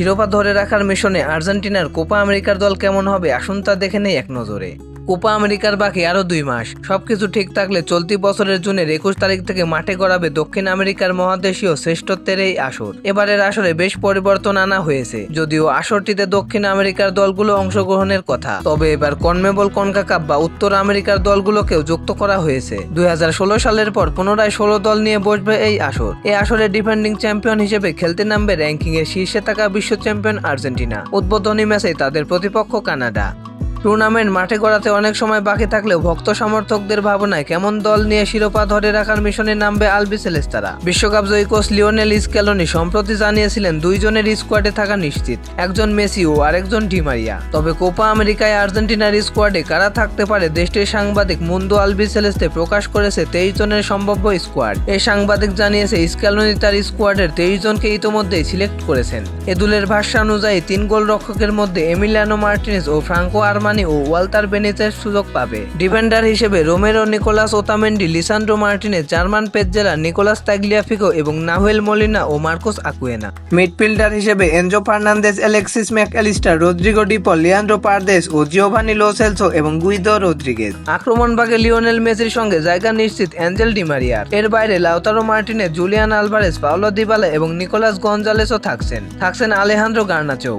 শিরোপা ধরে রাখার মিশনে আর্জেন্টিনার কোপা আমেরিকার দল কেমন হবে আসুন তা দেখে নেই এক নজরে। কোপা আমেরিকার বাকি আরও দুই মাস। সবকিছু ঠিক থাকলে চলতি বছরের জুনের একুশ তারিখ থেকে মাঠে গড়াবে দক্ষিণ আমেরিকার মহাদেশীয় শ্রেষ্ঠত্বের এই আসর। এবারের আসরে বেশ পরিবর্তন আনা হয়েছে, যদিও আসরটিতে দক্ষিণ আমেরিকার দলগুলো অংশগ্রহণের কথা। তবে এবার কনমেবল কনকাকাপ বা উত্তর আমেরিকার দলগুলোকেও যুক্ত করা হয়েছে। দুই হাজার ষোলো সালের পর পুনরায় ষোলো দল নিয়ে বসবে এই আসর। এই আসরে ডিফেন্ডিং চ্যাম্পিয়ন হিসেবে খেলতে নামবে র্যাঙ্কিংয়ের শীর্ষে থাকা বিশ্ব চ্যাম্পিয়ন আর্জেন্টিনা। উদ্বোধনী ম্যাচে তাদের প্রতিপক্ষ কানাডা। টুর্নামেন্ট মাঠে গড়াতে অনেক সময় বাকি থাকলেও ভক্ত সমর্থকদের ভাবনায় কেমন দল নিয়ে শিরোপা ধরে রাখার মিশনে নামবে আলবি সেলেস্তারা। বিশ্বকাপ জয়ী কোচ লিওনেল স্ক্যালোনি সম্প্রতি জানিয়েছিলেন দুইজনের স্কোয়াডে থাকা নিশ্চিত, একজন মেসি ও আরেকজন ডিমারিয়া তবে কোপা আমেরিকায় আর্জেন্টিনার স্কোয়াডে কারা থাকতে পারে দেশটির সাংবাদিক মুন্দো আলবি সেলেস্তে প্রকাশ করেছে তেইশ জনের সম্ভাব্য স্কোয়াড। এই সাংবাদিক জানিয়েছে স্ক্যালোনি তার স্কোয়াডের তেইশ জনকে ইতোমধ্যেই সিলেক্ট করেছেন। এদুলের ভাষ্য অনুযায়ী তিন গোল রক্ষকের মধ্যে এমিলিয়ানো মার্টিনেস ও ফ্রাঙ্কো আরমানি ও ওয়ালতার বেনিতের সুযোগ পাবে। ডিফেন্ডার হিসেবে Romero, Nicolas Otamendi Lisandro Martinez German Pezzella Nicolas Tagliafico এবং নাহুয়েল মলিনা ও মার্কোস আকুয়েনা। মিডফিল্ডার হিসেবে Enzo Fernandez Alexis Mac Allister Rodrigo De Paul Leandro Paredes ও জিওভানি লোসেলসো এবং গুইদো রদ্রিগেজ আক্রমণ ভাগে লিওনেল মেসির সঙ্গে জায়গা নিশ্চিত অ্যাঞ্জেল ডিমারিয়ার এর বাইরে Lautaro Martinez Julian Alvarez Paulo Dybala এবং নিকোলাস গঞ্জালেসও থাকছেন। থাকছেন আলেহান্দ্রো গার্নাচৌ।